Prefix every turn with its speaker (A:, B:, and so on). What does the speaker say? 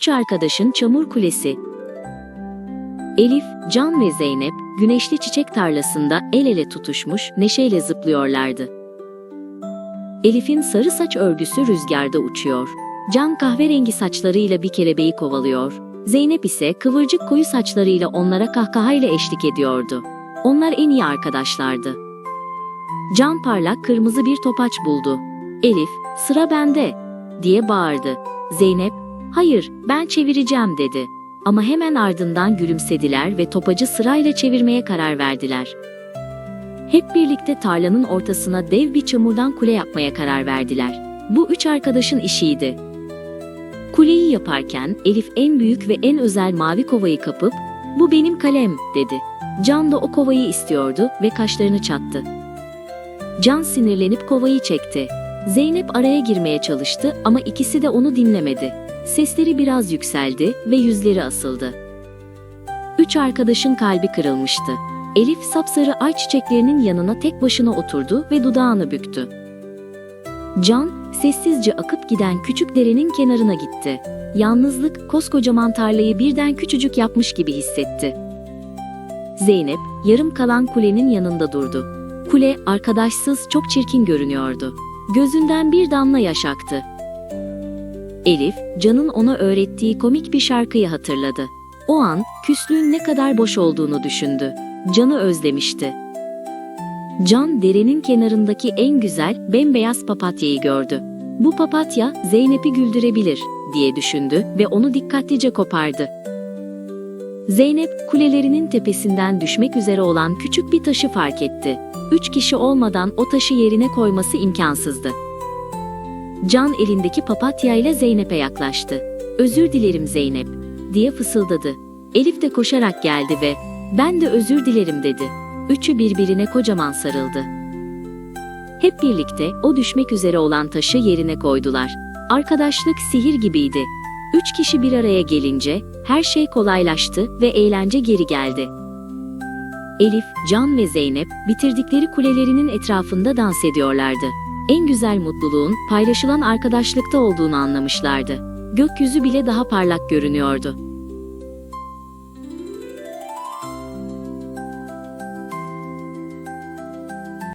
A: Üç arkadaşın çamur kulesi. Elif, Can ve Zeynep, güneşli çiçek tarlasında el ele tutuşmuş, neşeyle zıplıyorlardı. Elif'in sarı saç örgüsü rüzgarda uçuyor. Can kahverengi saçlarıyla bir kelebeği kovalıyor. Zeynep ise kıvırcık koyu saçlarıyla onlara kahkahayla eşlik ediyordu. Onlar en iyi arkadaşlardı. Can parlak kırmızı bir topaç buldu. Elif, sıra bende, diye bağırdı. Zeynep, hayır ben çevireceğim dedi. Ama hemen ardından gülümsediler ve topacı sırayla çevirmeye karar verdiler. Hep birlikte tarlanın ortasına dev bir çamurdan kule yapmaya karar verdiler. Bu üç arkadaşın işiydi. Kuleyi yaparken Elif en büyük ve en özel mavi kovayı kapıp "Bu benim kalem." dedi. Can da o kovayı istiyordu ve kaşlarını çattı. Can sinirlenip kovayı çekti. Zeynep araya girmeye çalıştı ama ikisi de onu dinlemedi. Sesleri biraz yükseldi ve yüzleri asıldı. Üç arkadaşın kalbi kırılmıştı. Elif sapsarı ay çiçeklerinin yanına tek başına oturdu ve dudağını büktü. Can, sessizce akıp giden küçük derenin kenarına gitti. Yalnızlık koskocaman tarlayı birden küçücük yapmış gibi hissetti. Zeynep, yarım kalan kulenin yanında durdu. Kule, arkadaşsız çok çirkin görünüyordu. Gözünden bir damla yaş aktı. Elif, Can'ın ona öğrettiği komik bir şarkıyı hatırladı. O an, küslüğün ne kadar boş olduğunu düşündü. Can'ı özlemişti. Can, derenin kenarındaki en güzel, bembeyaz papatyayı gördü. Bu papatya, Zeynep'i güldürebilir, diye düşündü ve onu dikkatlice kopardı. Zeynep, kulelerinin tepesinden düşmek üzere olan küçük bir taşı fark etti. Üç kişi olmadan o taşı yerine koyması imkansızdı. Can elindeki papatyayla Zeynep'e yaklaştı. Özür dilerim Zeynep, diye fısıldadı. Elif de koşarak geldi ve ben de özür dilerim dedi. Üçü birbirine kocaman sarıldı. Hep birlikte o düşmek üzere olan taşı yerine koydular. Arkadaşlık sihir gibiydi. Üç kişi bir araya gelince her şey kolaylaştı ve eğlence geri geldi. Elif, Can ve Zeynep bitirdikleri kulelerinin etrafında dans ediyorlardı. En güzel mutluluğun paylaşılan arkadaşlıkta olduğunu anlamışlardı. Gökyüzü bile daha parlak görünüyordu.